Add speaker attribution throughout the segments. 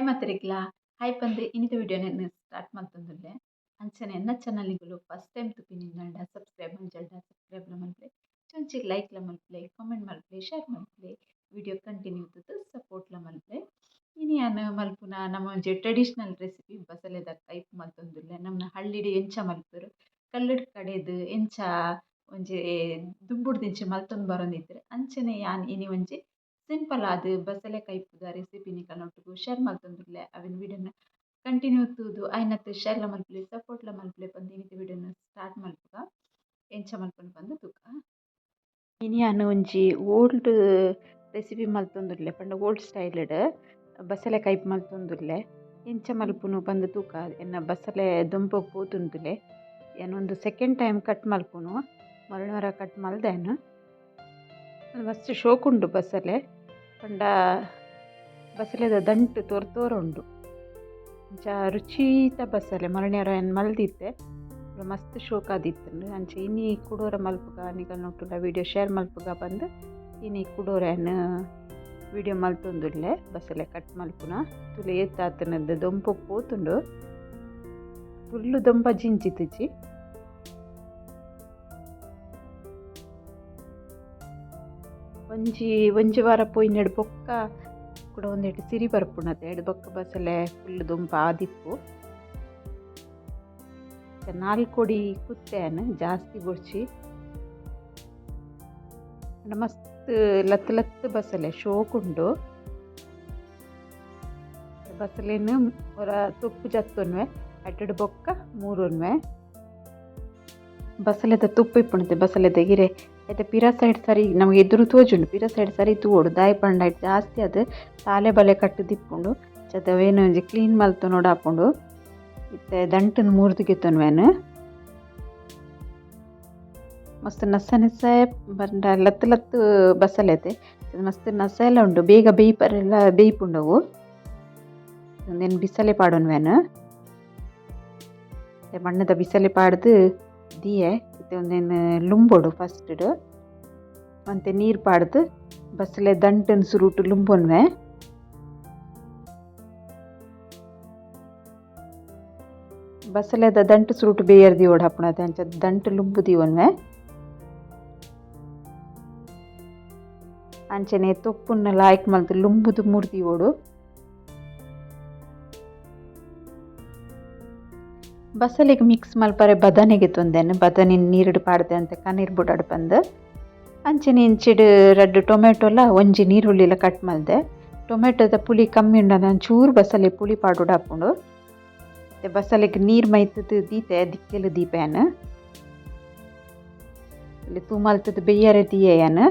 Speaker 1: Hi ಮಾತ್ರಿಗ್ಲ hi ಪಂದೆ ಇನ್ನಿತ ವಿಡಿಯೋ ನಾನು ಸ್ಟಾರ್ಟ್ ಮಾಡ್ತಂದ್ರೆ ಅಂಚನೆ ಎನ್ನ ಚಾನಲ್ಗಳು ಫಸ್ಟ್ ಟೈಮ್ ತುಪ್ಪಿನಿಂದ ಸಬ್ಸ್ಕ್ರೈಬ್ ಮಂಜಲ್ಡ ಸಬ್ಸ್ಕ್ರೈಬ್ ಮಲ್ಪಲೆ ಚೊಂಚಿ ಲೈಕ್ಲ ಮಲ್ಪಲೆ ಕಾಮೆಂಟ್ ಮಲ್ಪಲೆ ಶೇರ್ ಮಲ್ಪಲೆ ವಿಡಿಯೋ ಕಂಟಿನ್ಯೂ ಇದ್ದದ್ದು ಸಪೋರ್ಟ್ಲ ಮಲ್ಪಲೆ. ಇನಿ ಯಾನ್ ಮಲ್ಪುನ? ನಮ್ಮ ಒಂಜಿ ಟ್ರೆಡಿಷ್ನಲ್ ರೆಸಿಪಿ ಬಸಲೆದ ಟೈಪ್ ಮಲ್ತೊಂದುಲ್ಲೆ ನಮ್ಮನ ಹಳ್ಳಿಡ್ ಎಂಚ ಮಲ್ಪರು. ಕಲ್ಲಡ್ ಕಡೆದ್ ಎಂಚ ಒಂಜಿ ದುಂಬುಡ್ದಿಂಚೆ ಮಲ್ತೊಂದು ಬರೋಂದಿತ್ತರ ಅಂಚನೆ ಯಾನ್ ಇನಿ ಒಂಜಿ ಸಿಂಪಲ್ ಆದ್ ಬಸಳೆ ಕೈಪುದ ರೆಸಿಪಿ ನಿಕಲ್ನ ಒಟ್ಟುಗು ಶೇರ್ ಮಲ್ತೊಂದುಲ್ಲೆ ಅವೆನ್ ವಿಡಿಯೋನ ಕಂಟಿನ್ಯೂ ತೂದು ಐನತ್ ಶೇರ್ಲ ಮಲ್ಪಲೆ ಸಪೋರ್ಟ್ಲ ಮಲ್ಪಲೆ ಪಂದ್ ಇನ್ನಿತ ವಿಡಿಯೋನ ಸ್ಟಾರ್ಟ್ ಮಲ್ಪುಗ ಎಂಚ ಮಲ್ಪುಂಡು ಪಂದ್ ತೂಕ. ಇನಿ ಯಾನ್ ಒಂಜಿ ಓಲ್ಡ್ ರೆಸಿಪಿ ಮಲ್ತೊಂದುಲ್ಲೆ ಪಂಡ ಓಲ್ಡ್ ಸ್ಟೈಲ್ಡ್ ಬಸಳೆ ಕೈಪ್ ಮಲ್ತೊಂದುಲ್ಲೆ ಎಂಚ ಮಲ್ಪುನು ಪಂದ್ ತೂಕ. ಎನ್ನ ಬಸಳೆ ದೊಂಪು ಪೋತುಂದುಲೆ ಏನೊಂದು ಸೆಕೆಂಡ್ ಟೈಮ್ ಕಟ್ ಮಲ್ಪುನು ಮರುಣವಾರ ಕಟ್ ಮಲ್ದೆನ್ ಮಸ್ತ್ ಶೋಕುಂಡು ಬಸಳೆ. ಪಂಡ ಬಸಳೆದ ದಂಟು ತೋರ್ ತೋರ ಉಂಡು ಅಂಚ ರುಚೀತ ಬಸಳೆ ಮರಣ್ಯಾರ ಏನು ಮಲ್ದಿತ್ತೆ ಮಸ್ತ್ ಶೋಕ ಆದಿತ್ತಂಡು ಅಂಚ ಇನ್ನಿ ಕುಡೋರ ಮಲ್ಪುಗ, ನಿಗಲ್ ನೋಟುಲ್ಲ ವಿಡಿಯೋ ಶೇರ್ ಮಲ್ಪುಗ ಬಂದು ಇನ್ನಿ ಕುಡೋರ ಏನು ವಿಡಿಯೋ ಮಲ್ತೊಂದುಲ್ಲೆ, ಬಸಳೆ ಕಟ್ ಮಲ್ಪುನ. ತುಲು ಏತಾತನದ್ದು ದೊಂಪು ಪೋತುಂಡು. ಫುಲ್ಲು ದೊಂಪ ಜಿಂಚಿತ್ತಿಜಿ ಒಂಜಿ ಒಂಜಿ ವಾರ ಪೋಯಿನಡ್ ಬೊಕ್ಕ ಕೂಡ ಒಂದೆಟ್ ಸಿರಿ ಬರ್ಪುಣತೆ. ಎಡ್ ಬೊಕ್ಕ ಬಸಲೆ ಫುಲ್ ದುಂಪ ಆದಿಪ್ಪು. ನಾಲ್ಕೊಡಿ ಕುತ್ತೇನ್, ಜಾಸ್ತಿ ಬೊಡ್ಚಿ. ಮಸ್ತ್ ಲತ್ ಲತ್ ಬಸಲೆ ಶೋಕುಂಡು ಬಸಳೆನ್ ಒರ ತುಪ್ಪು ಜತ್ತೊನ್ವೆ, ಅಡ್ಡಡ್ ಬೊಕ್ಕ ಮೂರುನ್ವೆ. ಬಸಲೆದ ತುಪ್ಪ ಇಪ್ಪುಣತೆ ಬಸಲೆದ ಗಿರೆ ಐತೆ ಪಿರ ಸೈಡ್ ಸರಿ, ನಮಗೆ ಎದುರು ತೋಜುಂಡು, ಪಿರ ಸೈಡ್ ಸರಿ ತೂವೊಡು ದಾಯಿ ಪಂಡ ಜಾಸ್ತಿ ಅದು ತಾಲೆ ಬಲೆ ಕಟ್ಟು ದಿಪ್ಪುಂಡು ಚದವೇನು ಒಂಜಿ ಕ್ಲೀನ್ ಮಲ್ತು ನೋಡಾಕೊಂಡು ಇತ್ತೆ ದಂಟನ್ ಮೂರ್ದು ತೊನ್ವೇನು ಮಸ್ತ್ ನಸ ನಸ ಬಂಡ ಲತ್ತು ಲತ್ತು ಬಸಲೈತೆ ಮಸ್ತ್ ನಸ ಎಲ್ಲ ಉಂಡು ಬೇಗ ಬೇಯ್ಪರೆಲ್ಲ ಬೇಯ್ಪುಂಡವು ಒಂದೇನು ಬಿಸಲೆ ಪಾಡೋನ್ವೇನು ಮಣ್ಣದ ಬಿಸಲೆ ಪಾಡ್ದು, ದಿಯೆ. ಇತ್ತೆ ಒಂದೇನು ಲುಂಬೋಡು ಫಸ್ಟ್ ಮತ್ತೆ ನೀರು ಪಾಡ್ದು ಬಸಳೆ ದಂಟನ್ ಸುರುಟು ಲುಂಬೊನ್ವೆ ಬಸಳೆದ ದಂಟು ಸುರುಟು ಬೇಯರ್ದಿ ಓಡ್ ಹಾಪುಣತೆ ಅಂಚ ದಂಟು ಲುಂಬು ದೀವನ್ವೆ ಅಂಚನೆ ತೊಪ್ಪುನ್ನ ಲಾಯ್ಕ್ ಮಲ್ತು ಲುಂಬುದು ಮೂರ್ದಿ ಓಡು ಬಸಳೆಗೆ ಮಿಕ್ಸ್ ಮಲ್ಪರೆ ಬದನೆಗೆ ತೊಂದೆನು. ಬದನೆ ನೀರಿಡು ಪಾಡ್ದೆ ಅಂತ ಕಣ್ಣೀರು ಬುಡಾಡು ಬಂದು. ಅಂಚಿನ ಇಂಚಿಡು ರೆಡ್ ಟೊಮೆಟೊಲ ಒಂಜಿ ನೀರುಳ್ಳಿಲ ಕಟ್ ಮಲ್ದೆ. ಟೊಮೆಟೊದ ಪುಳಿ ಕಮ್ಮಿ ಉಂಡ ಚೂರು ಬಸಳೆ ಪುಳಿ ಪಾಡುಡ ಹಾಕೊಂಡು ಬಸಳೆಗೆ ನೀರು ಮೈತದ ದೀತೆ, ದಿಕ್ಕೆಲು ದೀಪೇನ್ ಇಲ್ಲಿ ತೂ ಮಲ್ತದ ಬೆಯ್ಯರೆ ದಿಯೇಯನ್.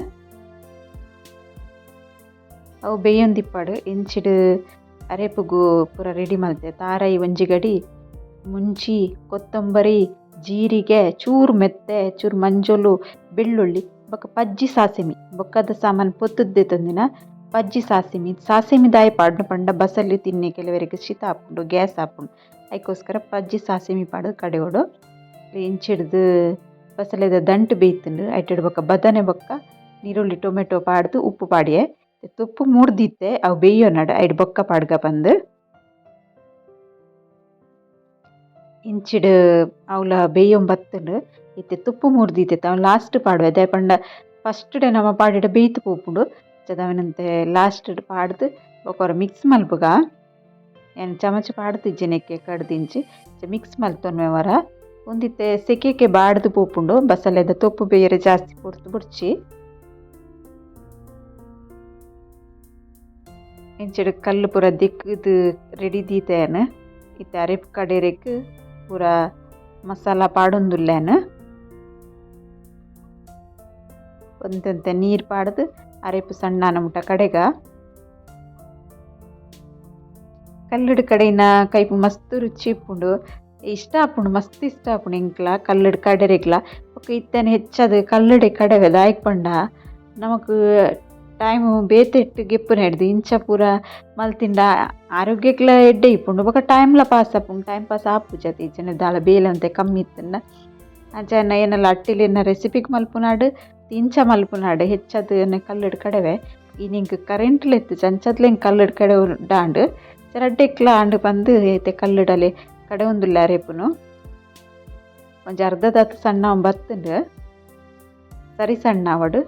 Speaker 1: ಅವು ಬೇಯೊಂದಿಪ್ಪಾಡು ಇಂಚಿಡು ಅರೆಪುಗು ಪೂರ ರೆಡಿ ಮಲ್ತೆ. ತಾರಾಯಿ ಒಂಜಿ ಗಡಿ ಮುಂಚಿ ಕೊತ್ತಂಬರಿ, ಜೀರಿಗೆ, ಚೂರು ಮೆತ್ತೆ, ಚೂರು ಮಂಜೊಲು, ಬೆಳ್ಳುಳ್ಳಿ, ಬೊಕ್ಕ ಪಜ್ಜಿ ಸಾಸಿಮಿ. ಬೊಕ್ಕದ ಸಾಮಾನು ಪೊತ್ತುದ್ದೆ ತಂದಿನ ಪಜ್ಜಿ ಸಾಸಿಮಿ. ಸಾಸಿಮಿ ದಾಯಿ ಪಾಡ್ನು ಪಂಡ ಬಸಲಿ ತಿನ್ನೆ ಕೆಲವರಿಗೆ ಶೀತ ಹಾಪುಂಡು ಗ್ಯಾಸ್ ಹಾಪುಂಡು ಅದಕ್ಕೋಸ್ಕರ ಪಜ್ಜಿ ಸಾಸಿಮಿ ಪಾಡೋದು ಕಡೆಯೋಡು ಇಂಚಿಡ್ದು ಬಸಲೆದ ದಂಟು ಬೇಯ್ತುಂಡು, ಐಟಿಡ್ ಬೊಕ್ಕ ಬದನೆ ಬೊಕ್ಕ ನೀರುಳ್ಳಿ, ಟೊಮೆಟೊ ಪಾಡ್ದು ಉಪ್ಪು ಪಾಡಿಯೆ. ತುಪ್ಪು ಮೂಡ್ದಿತ್ತೆ, ಅವು ಬೇಯೋನಡು ಐಡ್ ಬೊಕ್ಕ ಪಾಡ್ಗ ಬಂದು. ಇಂಚಿಡ್ ಅವ್ಲ ಬೇಯೊಂ ಬತ್ತುಂಡು, ಇತ್ತೆ ತುಪ್ಪು ಮೂರ್ದಿತ್ತೆ ಅವ್ ಲಾಸ್ಟ್ ಪಾಡ್ವೆ. ಅದೇ ಪಂಡ ಫಸ್ಟ್ ಡೇ ನಮ ಪಾಡಿಡ ಬೇಯ್ತ್ ಪೋಪುಂಡು. ಚದವನಂತೆ ಲಾಸ್ಟ್ ಪಾಡ್ದು ಬೊಕೊರ ಮಿಕ್ಸ್ ಮಲ್ಪುಗ. ಏನು ಚಮಚ ಪಾಡ್ದಿಜ್ಜೆನೆಕ್ಕೆ ಕಡ್ದಿಂಚಿ. ಮಿಕ್ಸ್ ಮಲ್ತೊನ್ವೆ ವರ. ಒಂದಿತ್ತೆ ಸೆಕೆಗೆ ಬಾಡ್ದು ಪೋಪುಂಡು. ಬಸಲೆದ ತೊಪ್ಪು ಬೇರೆ ಜಾಸ್ತಿ ಪೊಡ್ತು ಬುಡ್ಚಿ. ಇಂಚಿಡ್ ಕಲ್ಲು ಪೂರ ದಿಕ್ಕದು ರೆಡಿ ದೀತೆನ್. ಇತ್ತೆ ಅರೆಪ್ ಕಡೆರೆಕ್ ಪೂರ ಮಸಾಲ ಪಾಡೊಂದುಲ್ಲೆನ್? ಒಂತೆಂತೆ ನೀರು ಪಾಡ್ದು ಅರೆಪು ಸಣ್ಣನ ಮುಟ ಕಡೆಗ. ಕಲ್ಲಡ್ ಕಡೆಯಿನ ಕೈಪು ಮಸ್ತ್ ರುಚಿ ಇಪ್ಪುಂಡು. ಇಷ್ಟ ಆಪುಂಡು, ಮಸ್ತ್ ಇಷ್ಟ ಆಪುಂಡು ಎಂಕ್ಲ ಕಲ್ಲಡ್ ಕಡೆರೆಗ್ಲ. ಬೊಕ ಇತ್ತೆನ ಹೆಚ್ಚದು ಕಲ್ಲಡೆ ಕಡೆವೆ ದಾಯಕ್ ಪಂಡ. ನಮಕ್ ಟೈಮ್ ಬೇತೆಟ್ ಗೆಪ್ಪುನ ಹಿಡ್ದು ಇಂಚ ಪೂರ ಮಲ್ತಿಂಡ ಆರೋಗ್ಯಕ್ಲ ಎಡ್ಡೆ ಇಪ್ಪುಂಡು. ಬೊಕ ಟೈಮ್ಲ ಪಾಸ್ ಆಪುಂಡು ಟೈಮ್ ಪಾಸ್ ಆಪು ಜತೆ ಇಜ್ಜನೆ ದಾಲ ಬೇಲಂತೆ ಕಮ್ಮಿ ಇತ್ತಂಡ ಅಂಚ ಏನಲ್ಲ ಅಟ್ಟಿಲಿನ ರೆಸಿಪಿಗ್ ಮಲ್ಪುನಾಡು ಇಂಚ ಮಲ್ಪುನಾಡು ಹೆಚ್ಚದು ಕಲ್ಲಡ್ ಕಡೆವೆ. ಈ ನಿಂಕ್ ಕರೆಂಟ್ಲೆತ್ತು ಚಂಚದ್ಲೆಂಗ್ ಕಲ್ಲಡ್ ಕಡೆ ಡಾಂಡ್ ರಡ್ಡೆಕ್ಲ ಆಂಡ್ ಬಂದು ಏತೆ ಕಲ್ಲುಡಲೆ ಕಡೆ ಒಂದುಲ್ಲ ರೇಪುನು. ಒಂಜಿ ಅರ್ಧದಾತು ಸಣ್ಣ ಅವನ್ ಬತ್ತುಂಡು ಸರಿ ಸಣ್ಣ ಅವಡು.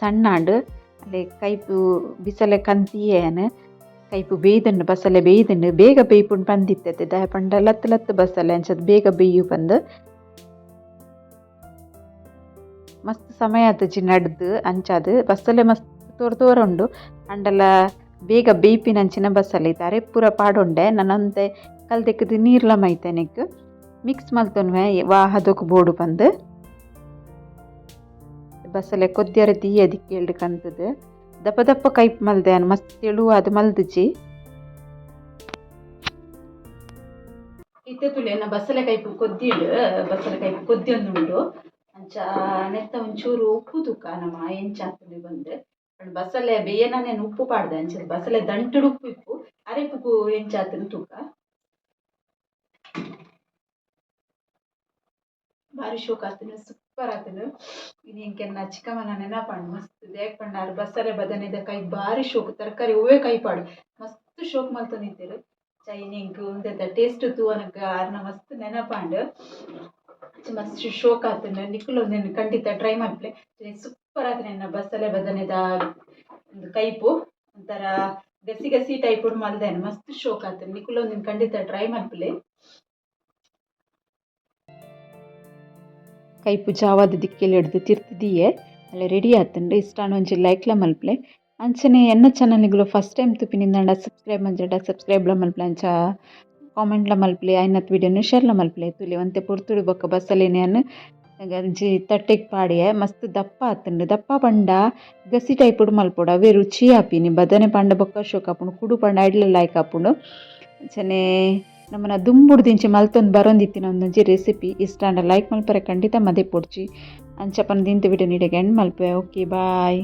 Speaker 1: ಸಣ್ಣ ಆಂಡ್ ಅಲ್ಲಿ ಕೈಪು ಬಿಸಲೆ ಕಂತಿಯೇನು, ಕೈಪು ಬೇಯ್ದಂಡು ಬಸಲೆ ಬೇಯ್ದಂಡು ಬೇಗ ಬೇಯ್ಪುಂಡು ಪಂದಿತ್ತೆ ದಯ ಪಂಡ ಲತ್ತು ಲತ್ತು ಬಸಲೆ ಅಂಚದು ಬೇಗ ಬೇಯು ಬಂದು ಮಸ್ತ್ ಸಮಯ ಆತುಜಿ ನಡ್ದು, ಅಂಚಾದ್. ಬಸ್ಸಲೆ ಮಸ್ತ್ ತೋರ್ ತೋರ ಉಂಡು ಅಂಡಲ ಬೇಗ ಬೇಯ್ಪಿನ ಅಂಚಿನ ಬಸ್ಸಲ್ಲಿ ಇದ್ದಾರೆ ಪೂರ ಪಾಡುಂಡೆ. ನನ್ನಂತೆ ಕಲ್ದೆಕ್ಕದು ನೀರ್ಲ ಮೈತನಿಕ್ ಮಿಕ್ಸ್ ಮಲ್ತೊನ್ವೆ ವಾಹದಕ್ಕೆ ಬೋಡು ಬಂದು ಬಸ್ಸಲೆ ದೀ ಅದಕ್ಕೆ ದಿಕ್ಕೇಳ್ದು ಕಂತದ. ದಪ್ಪ ದಪ್ಪ ಕೈಪ್ ಮಲ್ದೆ ಮಸ್ತ್ ತೆಳುವಾದ ಮಲ್ದಿಜಿ ಇತ್ತೆ ತುಳಿಯನ್ನ ಬಸಳೆ ಕೈಪ್ ಕೊದ್ದಿಡು ಬಸಳೆ ಕೈಪ್ ಕೊದ್ದಿ ಒಂದುಂಡು ಅಂಚ ನೆತ್ತ ಒಂಚೂರು ಉಪ್ಪು ತುಕ್ಕ ನಮ್ಮ ಎಂಚಾತುಲಿ ಬಂದು. ಬಸಲೆ ಬೇಯನೇ ಉಪ್ಪು ಪಾಡ್ದೆ ಅಂಚ ಬಸಲೆ ದಂಟುಡು ಉಪ್ಪು ಇಪ್ಪು ಅರೆಪುಗು ಎಂಚಾತುನು ತೂಕ. ಬಾರಿ ಶೋಕ್ ಆತನು ಇನ್ನು ಇಂಕೆನ್ನ ಚಿಕ್ಕಮ್ಮನ ನೆನಪಂಡು ಮಸ್ತ್ ದೇಕ್ ಪಂಡಾರು ಬಸಳೆ ಬದನೆದ ಕೈ ಭಾರಿ ಶೋಕ್. ತರಕಾರಿ ಹೂವೆ ಕೈ ಪಾಡು. ಮಸ್ತ್ ಶೋಕ್ ಮಲ್ತು ನಿಂತಿರು. ಚೈನಿಂಗ್ ಉಂದೆದ ಟೇಸ್ಟ್ ತೂವನಗ ಆರ್ನ ಮಸ್ತ್ ನೆನಪಾಂಡು. ಮಸ್ತ್ ಶೋಕ್ ಆತನ. ನಿಕ್ಕುಲು ಒಂದೇನು ಖಂಡಿತ ಟ್ರೈ ಮಾಡ್ಲೆ ಸೂಪರ್ ಆತ ನೆನ್ನ ಬಸಳೆ ಬದನೆದ ಒಂದು ಕೈಪು. ಒಂಥರ ಗಸಿ ಗಸಿ ಟೈಪ್ ಮಲ್ದೇನು. ಮಸ್ತ್ ಶೋಕ್ ಆತನು. ನಿಕ್ಕುಲು ಒಂದಿನ ಖಂಡಿತ ಟ್ರೈ ಮಾಡ್ಲೆ ಕೈಪು ಜಾವಾದ ದಿಕ್ಕೆಲ್ಲ ಹಿಡ್ದು ತಿರ್ತಿದೀಯೆ? ಅಲ್ಲ ರೆಡಿ ಆತನ್ರಿ. ಇಷ್ಟ ಒಂಜಿ ಲೈಕ್ಲ ಮಲ್ಪಲೆ. ಅಂಚನೆ ಎನ್ನ ಚಾನಲ್ಗಳು ಫಸ್ಟ್ ಟೈಮ್ ತುಪಿನಿಂದ ಸಬ್ಸ್ಕ್ರೈಬ್ ಮಂಜಡ ಸಬ್ಸ್ಕ್ರೈಬ್ಲ ಮಲ್ಪಲೆ ಅಂಚ ಕಾಮೆಂಟ್ಲ ಮಲ್ಪಲೆ, ಐನತ್ ಶೇರ್ ಶೇರ್ಲ ಮಲ್ಪಲೆ ತುಲಿ. ಒಂತೆ ಪುರ್ತುಡು ಬೊಕ್ಕ ಬಸ್ಸಲೇನೆ ಗಂಜಿ ತಟ್ಟೆಗ್ ಪಾಡಿಯೆ. ಮಸ್ತ್ ದಪ್ಪ ಆತುಂಡು ದಪ್ಪ ಪಂಡ, ಗಸಿ ಟೈಪುಡು ಮಲ್ಪೊಡು. ಅವೇ ರುಚಿ ಆಪಿನಿ. ಬದನೆ ಪಂಡ ಬೊಕ್ಕ ಶೋಕ ಆಪುಂಡು, ಕುಡು ಪಂಡ, ಐಡ್ಲ ಲೈಕ್ ಆಪುಂಡು. ಅಂಚನೆ ನಮ್ಮನ ದುಂಬುಡು ದಿಂಚಿ ಮಲ್ತೊಂದು ಬರೊಂದಿತ್ತಿನ ಒಂದೊಂಜಿ ರೆಸಿಪಿ ಇಷ್ಟ ಅಂಡ ಲೈಕ್ ಮಲ್ಪರೆ ಖಂಡಿತ ಮದೆ ಪೊಡ್ಚಿ. ಅಂಚಪ್ಪನ ದಿಂತು ವಿಡಿಯೋ ನೀಡಿಗೆ ಎಂಡ್ ಮಲ್ಪೆ ಓಕೆ ಬಾಯ್